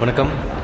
வணக்கம்.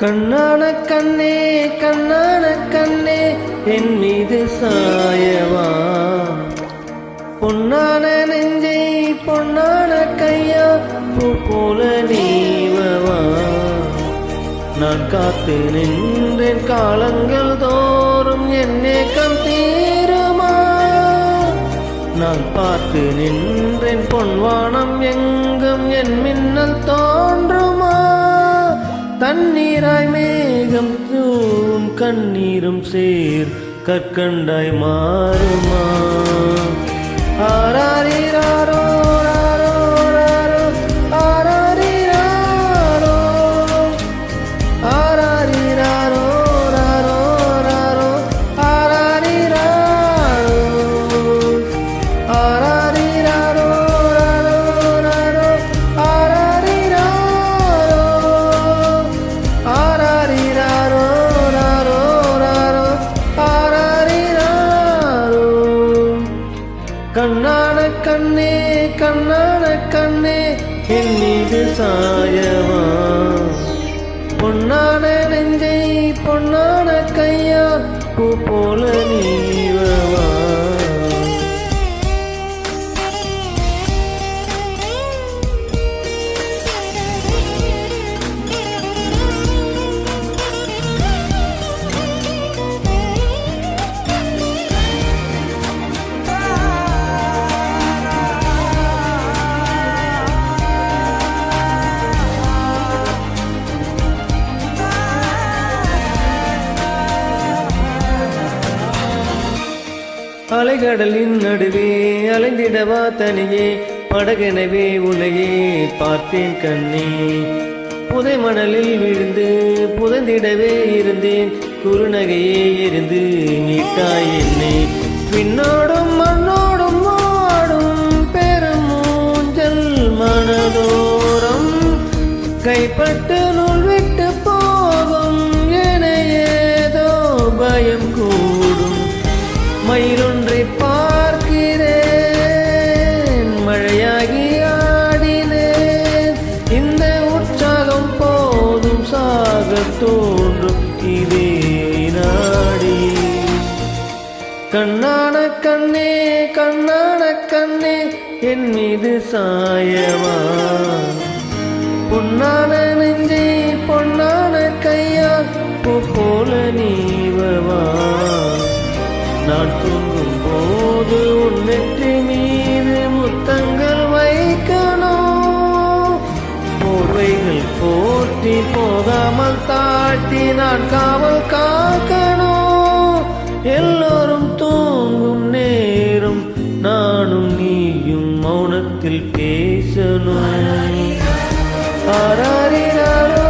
கண்ணான கண்ணே கண்ணான கண்ணே என் மீது சாயவா? பொன்னான நெஞ்சை பொன்னான கையா பூ போல நீவவா? நான் காத்து நின்றேன் காலங்கள் தோறும் என் ஏக்கம் தீருமா? நான் பார்த்து நின்றேன் பொன்வானம் எங்கும் என் மின்னல் தோன்றும். தண்ணீராய் மேகம் தூம் கண்ணீரும் சேர் கற்கண்டாய் மாறுமா? கண்ணே கண்ணான கண்ணே என் மீது சாயவா பொன்னான நெஞ்சை பொன்னான கையா பூ போல நீ அலைகடலின் நடுவே அலைந்திடவா தனியே படகெனவே உன்னையே பார்த்தேன் கண்ணே. புதை மணலில் விழுந்து புதைந்திடவே இருந்தேன் குறுநகையே இருந்து நீட்டாய் என்னை. பின்னோடும் மண்ணோடும் ஆடும் பெரும் மூஞ்சல் மனதோரம் கைப்பட்டு நூல் விட்டு போகும் என ஏதோ பயம் கூடும். மயிலும் கண்ணான கண்ணே கண்ணான கண்ணே என் மீது சாயவா? பொன்னான நெஞ்சே பொன்னான கையா போல நீவவா? நான் தூங்கும் போது உன் நெற்றி மீது முத்தங்கள் வைக்கணும். போர்வைகள் போட்டி போகாமல் தாழ்த்தி நான் காவல் காக்கணும். நானும் நீயும் மௌனத்தில் பேசணும். ஆராரிராரோ,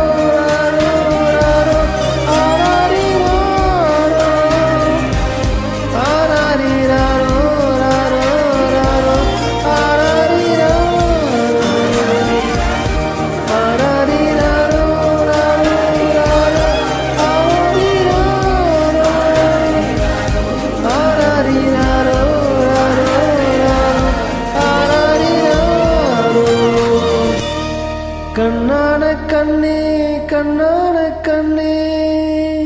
கண்ணான கண்ணே கண்ணான கண்ணே.